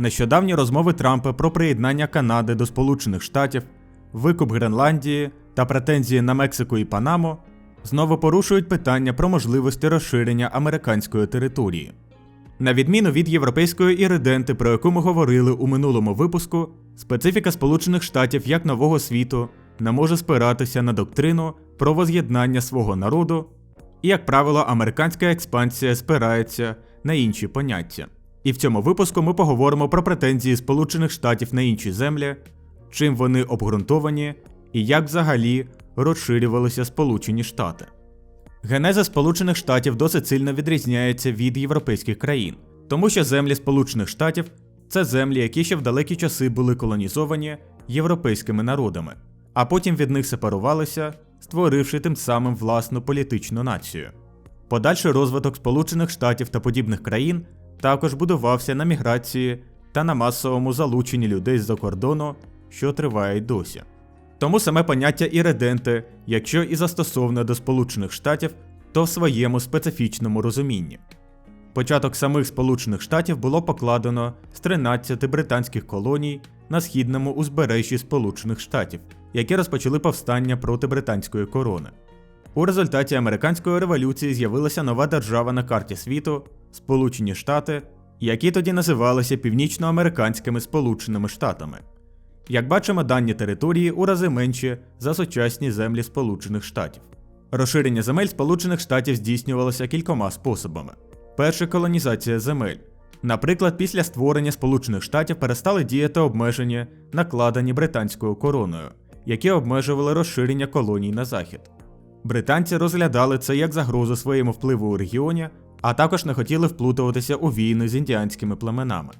Нещодавні розмови Трампа про приєднання Канади до Сполучених Штатів, викуп Гренландії та претензії на Мексику і Панаму знову порушують питання про можливості розширення американської території. На відміну від європейської іриденти, про яку ми говорили у минулому випуску, специфіка Сполучених Штатів як нового світу не може спиратися на доктрину про воз'єднання свого народу, і, як правило, американська експансія спирається на інші поняття. І в цьому випуску ми поговоримо про претензії Сполучених Штатів на інші землі, чим вони обґрунтовані і як взагалі розширювалися Сполучені Штати. Генеза Сполучених Штатів досить сильно відрізняється від європейських країн, тому що землі Сполучених Штатів це землі, які ще в далекі часи були колонізовані європейськими народами, а потім від них сепарувалися, створивши тим самим власну політичну націю. Подальший розвиток Сполучених Штатів та подібних країн також будувався на міграції та на масовому залученні людей з-за кордону, що триває й досі. Тому саме поняття іреденти, якщо і застосоване до Сполучених Штатів, то в своєму специфічному розумінні. Початок самих Сполучених Штатів було покладено з 13 британських колоній на східному узбережжі Сполучених Штатів, які розпочали повстання проти британської корони. У результаті американської революції з'явилася нова держава на карті світу Сполучені Штати, які тоді називалися Північноамериканськими Сполученими Штатами. Як бачимо, дані території у рази менші за сучасні землі Сполучених Штатів. Розширення земель Сполучених Штатів здійснювалося кількома способами. Перше колонізація земель. Наприклад, після створення Сполучених Штатів перестали діяти обмеження, накладені британською короною, які обмежували розширення колоній на захід. Британці розглядали це як загрозу своєму впливу у регіоні, а також не хотіли вплутуватися у війни з індіанськими племенами.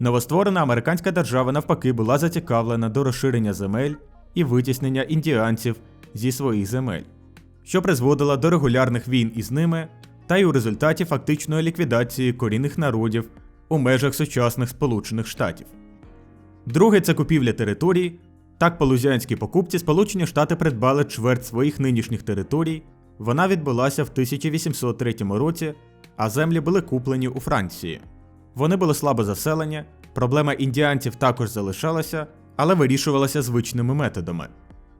Новостворена американська держава навпаки була зацікавлена до розширення земель і витіснення індіанців зі своїх земель, що призводило до регулярних війн із ними та й у результаті фактичної ліквідації корінних народів у межах сучасних Сполучених Штатів. Друге це купівля територій. Так, по лузіанській покупці Сполучені Штати придбали чверть своїх нинішніх територій. Вона відбулася в 1803 році, а землі були куплені у Франції. Вони були слабо заселені, проблема індіанців також залишалася, але вирішувалася звичними методами,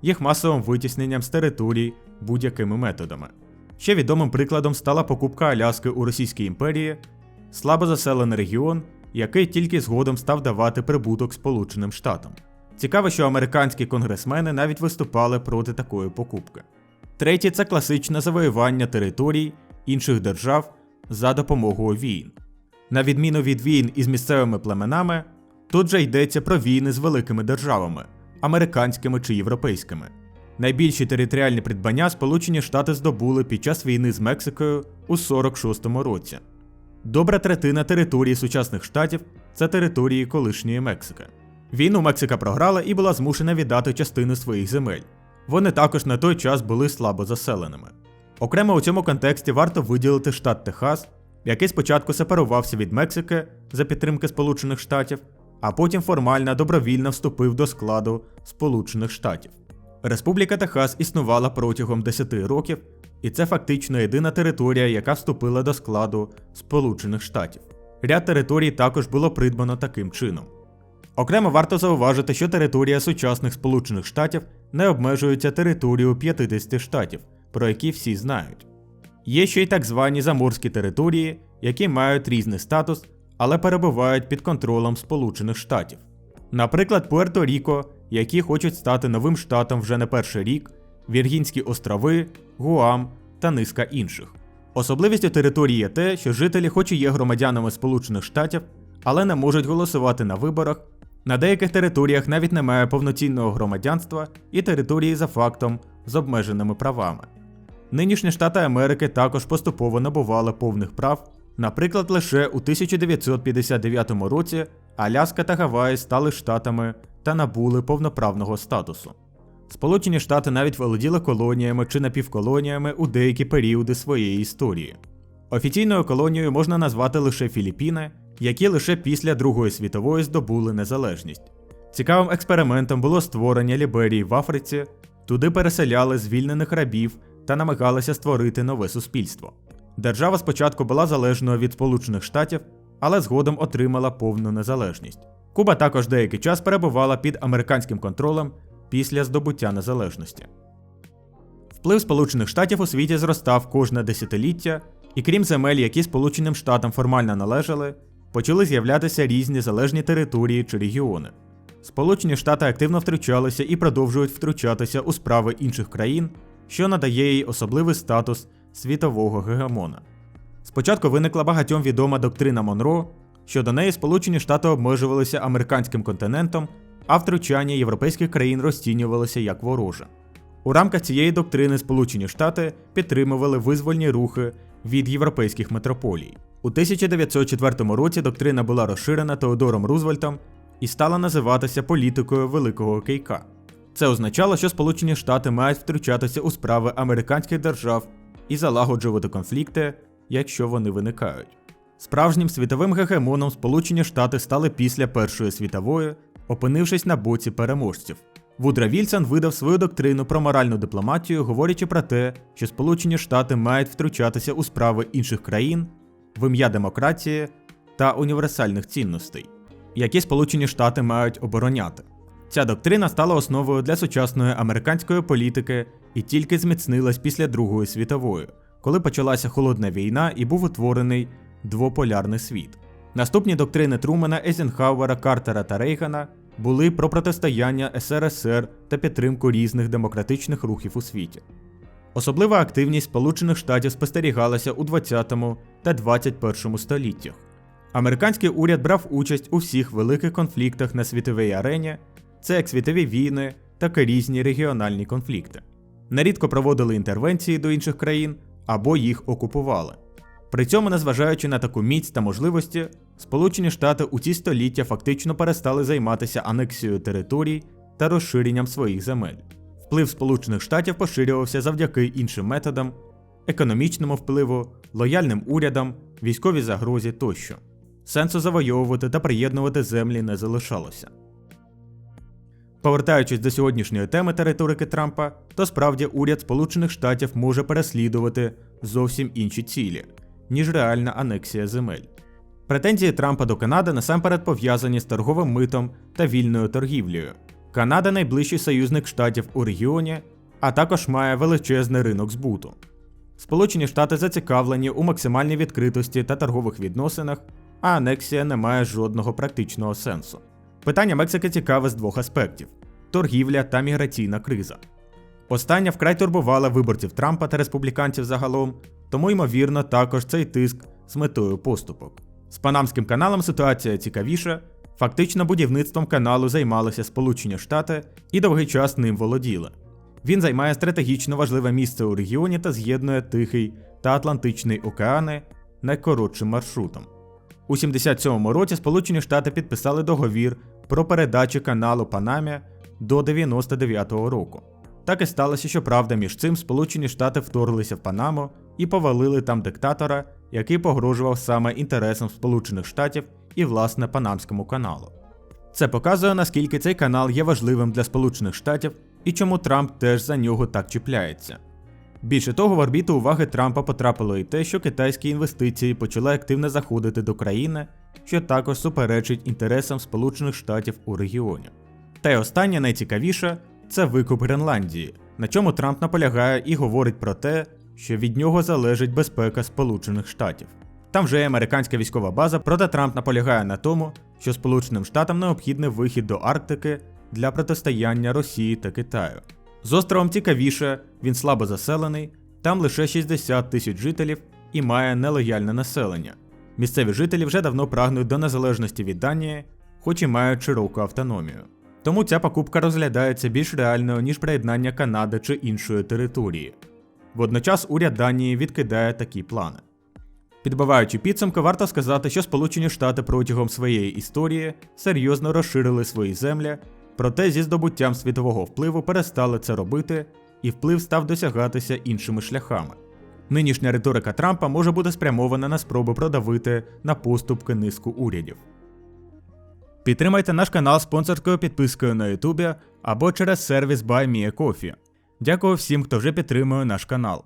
їх масовим витісненням з територій будь-якими методами. Ще відомим прикладом стала покупка Аляски у Російській імперії, слабо заселений регіон, який тільки згодом став давати прибуток Сполученим Штатам. Цікаво, що американські конгресмени навіть виступали проти такої покупки. Третє це класичне завоювання територій інших держав за допомогою війн. На відміну від війн із місцевими племенами, тут же йдеться про війни з великими державами, американськими чи європейськими. Найбільші територіальні придбання Сполучені Штати здобули під час війни з Мексикою у 46-му році. Добра третина території сучасних штатів це території колишньої Мексики. Війну Мексика програла і була змушена віддати частину своїх земель. Вони також на той час були слабо заселеними. Окремо у цьому контексті варто виділити штат Техас, який спочатку сепарувався від Мексики за підтримки Сполучених Штатів, а потім формально добровільно вступив до складу Сполучених Штатів. Республіка Техас існувала протягом 10 років, і це фактично єдина територія, яка вступила до складу Сполучених Штатів. Ряд територій також було придбано таким чином. Окремо варто зауважити, що територія сучасних Сполучених Штатів не обмежується територією 50 штатів, про які всі знають. Є ще й так звані заморські території, які мають різний статус, але перебувають під контролем Сполучених Штатів. Наприклад, Пуерто-Ріко, які хочуть стати новим штатом вже не перший рік, Віргінські острови, Гуам та низка інших. Особливістю території є те, що жителі, хоч і є громадянами Сполучених Штатів, але не можуть голосувати на виборах. На деяких територіях навіть немає повноцінного громадянства і території за фактом з обмеженими правами. Нинішні Штати Америки також поступово набували повних прав. Наприклад, лише у 1959 році Аляска та Гаваї стали штатами та набули повноправного статусу. Сполучені Штати навіть володіли колоніями чи напівколоніями у деякі періоди своєї історії. Офіційною колонією можна назвати лише Філіппіни, які лише після Другої світової здобули незалежність. Цікавим експериментом було створення Ліберії в Африці, туди переселяли звільнених рабів та намагалися створити нове суспільство. Держава спочатку була залежною від Сполучених Штатів, але згодом отримала повну незалежність. Куба також деякий час перебувала під американським контролем після здобуття незалежності. Вплив Сполучених Штатів у світі зростав кожне десятиліття, і крім земель, які Сполученим Штатам формально належали, почали з'являтися різні залежні території чи регіони. Сполучені Штати активно втручалися і продовжують втручатися у справи інших країн, що надає їй особливий статус світового гегемона. Спочатку виникла багатьом відома доктрина Монро, що до неї Сполучені Штати обмежувалися американським континентом, а втручання європейських країн розцінювалося як вороже. У рамках цієї доктрини Сполучені Штати підтримували визвольні рухи від європейських метрополій. У 1904 році доктрина була розширена Теодором Рузвельтом і стала називатися політикою Великого Кейка. Це означало, що Сполучені Штати мають втручатися у справи американських держав і залагоджувати конфлікти, якщо вони виникають. Справжнім світовим гегемоном Сполучені Штати стали після Першої світової, опинившись на боці переможців. Вудра Вільсон видав свою доктрину про моральну дипломатію, говорячи про те, що Сполучені Штати мають втручатися у справи інших країн в ім'я демократії та універсальних цінностей, які Сполучені Штати мають обороняти. Ця доктрина стала основою для сучасної американської політики і тільки зміцнилась після Другої світової, коли почалася холодна війна і був утворений двополярний світ. Наступні доктрини Трумена, Ейзенхауера, Картера та Рейгана були про протистояння СРСР та підтримку різних демократичних рухів у світі. Особлива активність Сполучених Штатів спостерігалася у 20 та 21 століттях. Американський уряд брав участь у всіх великих конфліктах на світовій арені, це як світові війни, так і різні регіональні конфлікти. Нерідко проводили інтервенції до інших країн або їх окупували. При цьому, незважаючи на таку міць та можливості, Сполучені Штати у ці століття фактично перестали займатися анексією територій та розширенням своїх земель. Вплив Сполучених Штатів поширювався завдяки іншим методам, економічному впливу, лояльним урядам, військовій загрозі тощо. Сенсу завойовувати та приєднувати землі не залишалося. Повертаючись до сьогоднішньої теми та риторики Трампа, то справді уряд Сполучених Штатів може переслідувати зовсім інші цілі, ніж реальна анексія земель. Претензії Трампа до Канади насамперед пов'язані з торговим митом та вільною торгівлею. Канада найближчий союзник штатів у регіоні, а також має величезний ринок збуту. Сполучені Штати зацікавлені у максимальній відкритості та торгових відносинах, а анексія не має жодного практичного сенсу. Питання Мексики цікаве з двох аспектів: торгівля та міграційна криза. Остання вкрай турбувала виборців Трампа та республіканців загалом, тому ймовірно також цей тиск з метою поступок. З Панамським каналом ситуація цікавіша. Фактично будівництвом каналу займалися Сполучені Штати і довгий час ним володіли. Він займає стратегічно важливе місце у регіоні та з'єднує Тихий та Атлантичний океани найкоротшим маршрутом. У 77-му році Сполучені Штати підписали договір про передачу каналу Панамі до 99-го року. Так і сталося, що правда між цим Сполучені Штати вторглися в Панаму і повалили там диктатора, який погрожував саме інтересам Сполучених Штатів і власне Панамському каналу. Це показує, наскільки цей канал є важливим для Сполучених Штатів і чому Трамп теж за нього так чіпляється. Більше того, в орбіту уваги Трампа потрапило і те, що китайські інвестиції почали активно заходити до країни, що також суперечить інтересам Сполучених Штатів у регіоні. Та й останнє найцікавіше це викуп Гренландії, на чому Трамп наполягає і говорить про те, що від нього залежить безпека Сполучених Штатів. Там вже є американська військова база, проте Трамп наполягає на тому, що Сполученим Штатам необхідний вихід до Арктики для протистояння Росії та Китаю. З островом цікавіше, він слабо заселений, там лише 60 тисяч жителів і має нелояльне населення. Місцеві жителі вже давно прагнуть до незалежності від Данії, хоч і мають широку автономію. Тому ця покупка розглядається більш реальною, ніж приєднання Канади чи іншої території. Водночас уряд Данії відкидає такі плани. Підбиваючи підсумки, варто сказати, що Сполучені Штати протягом своєї історії серйозно розширили свої землі, проте зі здобуттям світового впливу перестали це робити, і вплив став досягатися іншими шляхами. Нинішня риторика Трампа може бути спрямована на спроби продавити на поступки низку урядів. Підтримайте наш канал спонсорською підпискою на YouTube або через сервіс BuyMeACoffee. Дякую всім, хто вже підтримує наш канал.